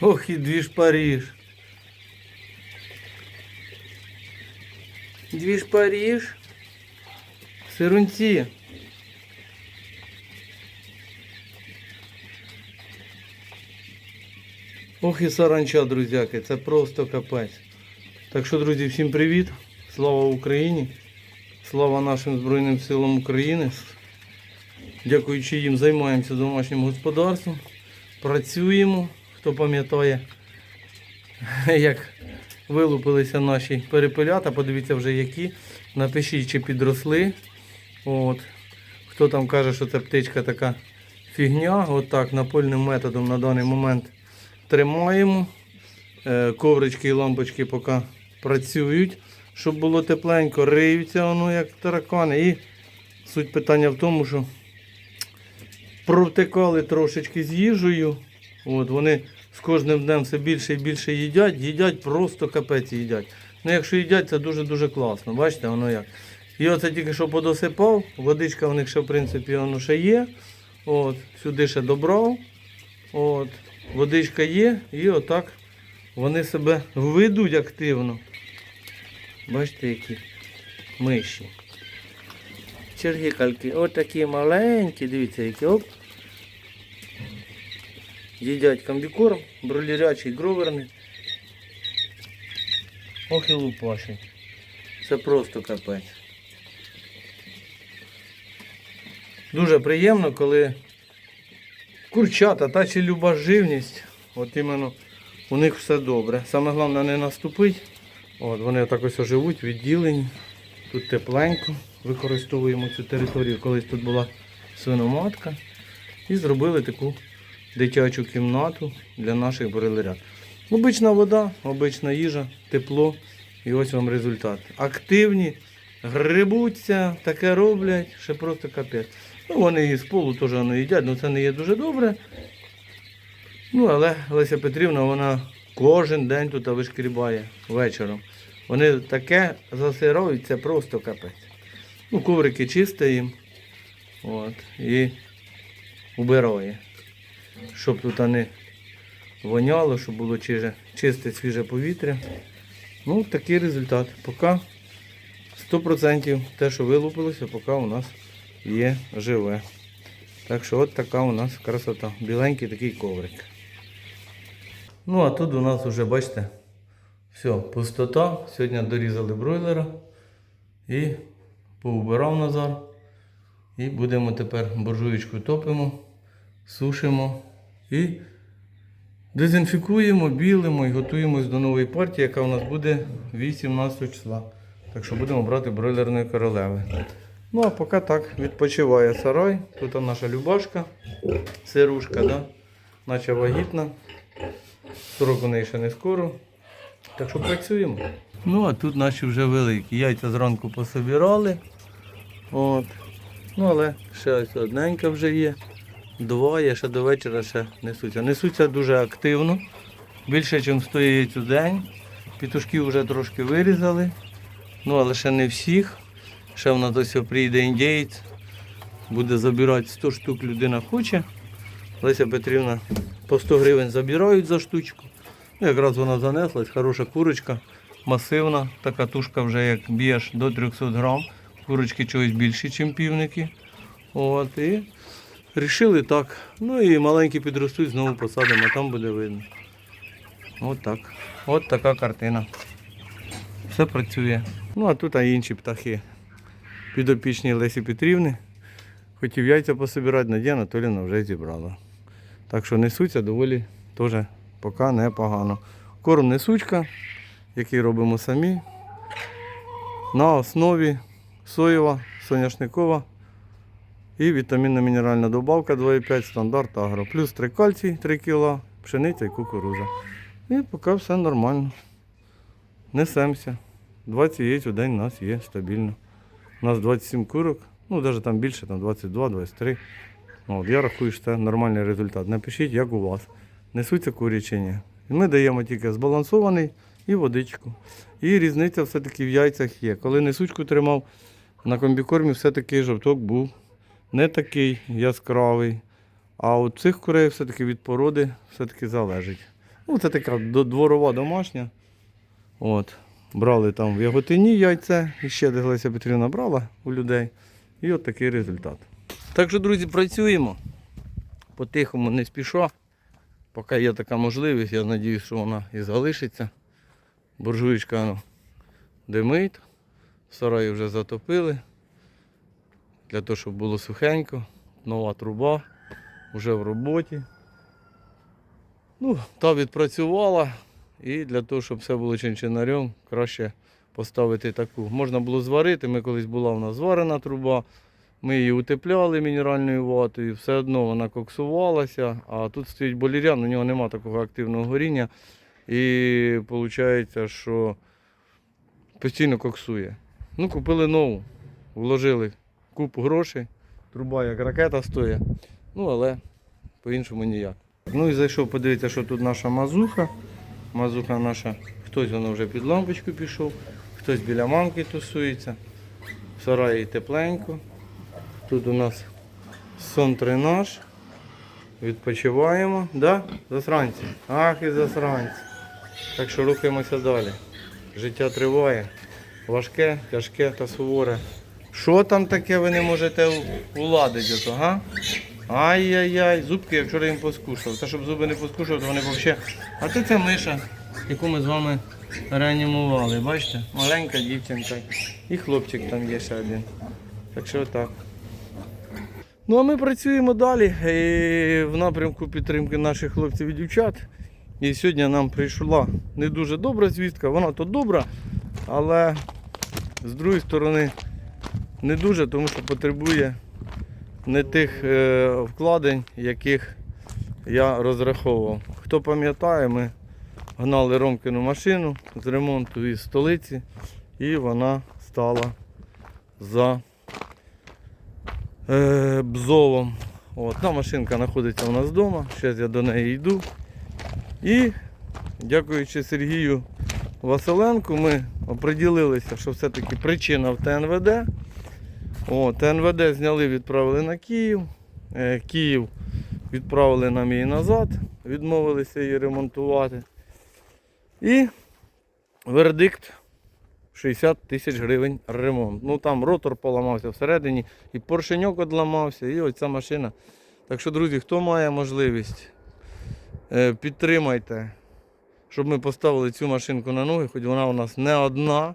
Ох і двіж Паріж. Двіж Паріж. Сирунці. Ох і саранча, друзяки, це просто капець. Так що, друзі, всім привіт. Слава Україні. Слава нашим Збройним силам України. Дякуючи їм, займаємося домашнім господарством. Працюємо. Хто пам'ятає, як вилупилися наші перепелята, подивіться вже які. Напишіть, чи підросли. От. Хто там каже, що це птичка така фігня. Отак, напольним методом на даний момент тримаємо. Е, Коврички і лампочки поки працюють, щоб було тепленько, риються воно як таракани. І суть питання в тому, що провтикали трошечки з їжею. От, вони з кожним днем все більше і більше їдять, їдять просто капець їдять. Ну, якщо їдять, це дуже-дуже класно. Бачите, воно як. І оце тільки що подосипав, водичка в них ще в принципі воно ще є. От, сюди ще добрав. От, водичка є, і отак вони себе ведуть активно. Бачите, які миші. Чергікальки, отакі маленькі, дивіться, які оп. Їдять комбікорм, бролірячий, гроверний. Ох і лупашить. Це просто капець. Дуже приємно, коли курчата та чи люба живність, от іменно у них все добре. Саме головне не наступить. От, вони так ось живуть, відділені. Тут тепленько. Використовуємо цю територію. Колись тут була свиноматка. І зробили таку дитячу кімнату для наших брилерят. Обична вода, обична їжа, тепло. І ось вам результат. Активні, грибуться, таке роблять, ще просто капець. Ну, вони і з полу теж воно їдять, але це не є дуже добре. Ну, але Леся Петрівна, вона кожен день тут вишкрібає вечором. Вони таке засирають, це просто капець. Ну, коврики чисте їм. От, і убирає. Щоб тут не воняло, щоб було чисте свіже повітря. Ну, такий результат. Поки 100% те, що вилупилося, поки у нас є живе. Так що от така у нас красота. Біленький такий коврик. Ну, а тут у нас вже, бачите, все, пустота. Сьогодні дорізали бройлера і поубирав Назар. І будемо тепер буржуєчку топимо, сушимо і дезінфікуємо, білимо і готуємось до нової партії, яка у нас буде 18 числа. Так що будемо брати бройлерної королеви. Ну а поки так відпочиває сарай. Тут наша Любашка, сирушка, да? наче вагітна. Срок у неї ще не скоро. Так що працюємо. Ну, а тут наші вже великі. Яйця зранку пособирали. От. Ну, але ще ось одненька вже є. Два, я ще до вечора ще несуться. Несуться дуже активно. Більше, ніж 100 яєць у день. Пітушків вже трошки вирізали. Ну, але ще не всіх. Ще в нас ось прийде індієць. Буде забирати 100 штук людина хоче. Леся Петрівна по 100 гривень забирають за штучку. Ну, якраз вона занеслась, хороша курочка, масивна, така тушка вже як б'єш до 300 грам. Курочки чогось більші, ніж півники. От, і рішили так. Ну і маленькі підростуть, знову посадимо, а там буде видно. От так. От така картина. Все працює. Ну а тут а інші птахи. Підопічні Лесі Петрівни. Хотів яйця пособирати, Надія Анатоліївна вже зібрала. Так що несуться доволі теж поки непогано. Корм несучка, який робимо самі. На основі соєва, соняшникова і вітамінно-мінеральна добавка 2,5 стандарт агро. Плюс 3 кальцій 3 кг, пшениця і кукуруза. І поки все нормально. Несемося. 20 яєць у день у нас є стабільно. У нас 27 курок, ну навіть там більше, там 22-23. От, я рахую, що це нормальний результат. Напишіть, як у вас. Несуться ні. І Ми даємо тільки збалансований і водичку. І різниця все-таки в яйцях є. Коли несучку тримав, на комбікормі все-таки жовток був не такий яскравий. А от цих курей все-таки від породи все-таки залежить. Ну, це така дворова домашня. От. Брали там в яготині яйце, і ще де Леся Петрівна брала у людей. І от такий результат. Так що, друзі, працюємо. По-тихому не спіша. Поки є така можливість, я сподіваюся, що вона і залишиться. Буржуєчка ну, димить. Сараї вже затопили. Для того, щоб було сухенько. Нова труба вже в роботі. Ну, та відпрацювала. І для того, щоб все було чинчинарем, краще поставити таку. Можна було зварити. Ми колись була у нас зварена труба. Ми її утепляли мінеральною ватою, все одно вона коксувалася, а тут стоїть болірян, у нього немає такого активного горіння. І виходить, що постійно коксує. Ну, купили нову, вложили купу грошей, труба як ракета стоїть. Ну, але по-іншому ніяк. Ну і зайшов подивитися, що тут наша мазуха. Мазуха наша, хтось воно вже під лампочку пішов, хтось біля мамки тусується. В сараї тепленько. Тут у нас сон тренаж. Відпочиваємо. Да? Засранці. Ах і засранці. Так що рухаємося далі. Життя триває. Важке, тяжке та суворе. Що там таке ви не можете уладити, ото, га? Ай-яй-яй, зубки я вчора їм поскушав. Та щоб зуби не поскушав, то вони взагалі. А це миша, яку ми з вами реанімували. Бачите? Маленька дівчинка. І хлопчик там є ще один. Так що отак. Ну а ми працюємо далі е, в напрямку підтримки наших хлопців і дівчат. І сьогодні нам прийшла не дуже добра звістка, вона то добра, але з другої сторони не дуже, тому що потребує не тих е, вкладень, яких я розраховував. Хто пам'ятає, ми гнали Ромкину машину з ремонту із столиці, і вона стала за е, бзовом. От, та машинка знаходиться у нас вдома, зараз я до неї йду. І дякуючи Сергію Василенку, ми оприділилися, що все-таки причина в ТНВД. О, ТНВД зняли, відправили на Київ. Е, Київ відправили нам її назад, відмовилися її ремонтувати. І вердикт 60 тисяч гривень ремонт. Ну там ротор поламався всередині, і поршеньок одламався, і оця машина. Так що, друзі, хто має можливість, е, підтримайте, щоб ми поставили цю машинку на ноги, хоч вона у нас не одна.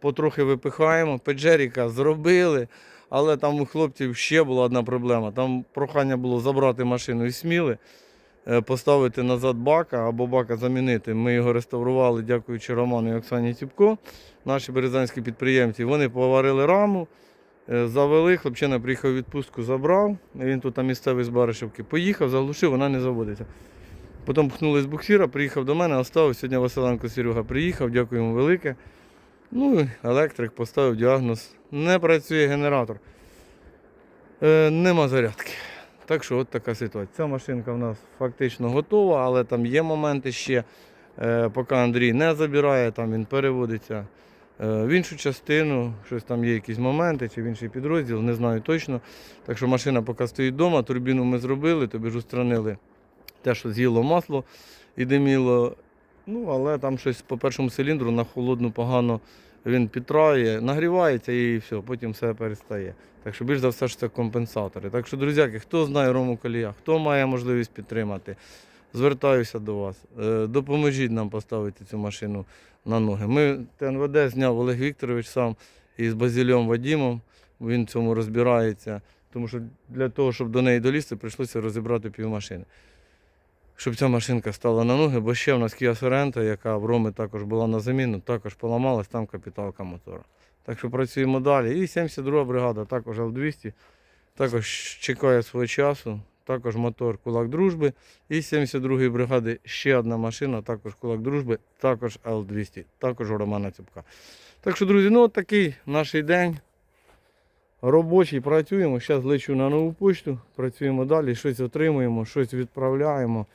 Потрохи випихаємо. Педжеріка зробили, але там у хлопців ще була одна проблема. Там прохання було забрати машину і сміли, е, поставити назад бака або бака замінити. Ми його реставрували, дякуючи Роману і Оксані Ціпко, наші березанські підприємці. Вони поварили раму, е, завели, хлопчина приїхав у відпустку, забрав. Він тут там місцевий з Баришевки. Поїхав, заглушив, вона не заводиться. Потім пхнули з буксира, приїхав до мене, оставив. Сьогодні Василенко Серега приїхав, дякую йому велике. Ну, електрик поставив діагноз. Не працює генератор. Е, нема зарядки. Так що от така ситуація. Ця машинка в нас фактично готова, але там є моменти ще. Е, поки Андрій не забирає, там він переводиться е, в іншу частину, щось там є якісь моменти чи в інший підрозділ, не знаю точно. Так що машина поки стоїть вдома, турбіну ми зробили, тобі ж устранили те, що з'їло масло і диміло. Ну, але там щось по першому циліндру на холодну погано він підтрає, нагрівається і все, потім все перестає. Так що більш за все ж це компенсатори. Так що, друзяки, хто знає Рому Колія, хто має можливість підтримати, звертаюся до вас. Е, Допоможіть нам поставити цю машину на ноги. Ми ТНВД зняв Олег Вікторович сам із Базілем Вадімом, він в цьому розбирається. Тому що для того, щоб до неї долізти, прийшлося розібрати півмашини щоб ця машинка стала на ноги, бо ще в нас Kia Sorento, яка в Роми також була на заміну, також поламалась, там капіталка мотора. Так що працюємо далі. І 72 бригада, також Л-200, також чекає свого часу, також мотор Кулак Дружби. І 72-ї бригади ще одна машина, також Кулак Дружби, також Л-200, також у Романа Цюбка. Так що, друзі, ну от такий наш день. Робочий працюємо. Зараз лечу на нову почту, працюємо далі, щось отримуємо, щось відправляємо.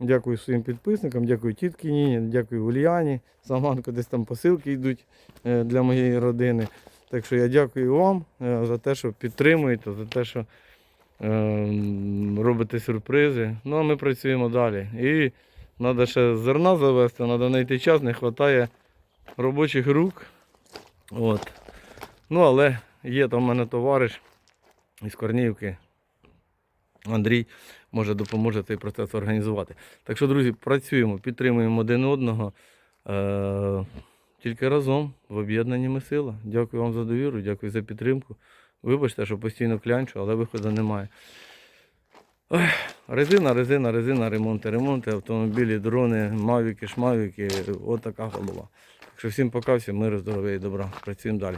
Дякую своїм підписникам, дякую тітки Ніні, дякую Ульяні. Саманко десь там посилки йдуть е, для моєї родини. Так що я дякую вам е, за те, що підтримуєте, за те, що е, робите сюрпризи. Ну а ми працюємо далі. І Треба ще зерна завести, треба знайти час, не вистачає робочих рук. От. Ну, але є там в мене товариш із Корнівки. Андрій може допоможе цей процес організувати. Так що, друзі, працюємо, підтримуємо один одного. Е- тільки разом в об'єднанні ми сила. Дякую вам за довіру, дякую за підтримку. Вибачте, що постійно клянчу, але виходу немає. Ой, резина, резина, резина, ремонти, ремонти, автомобілі, дрони, мавіки, шмавіки. От така голова. Так що всім пока, всім миру, здоров'я і добра. Працюємо далі.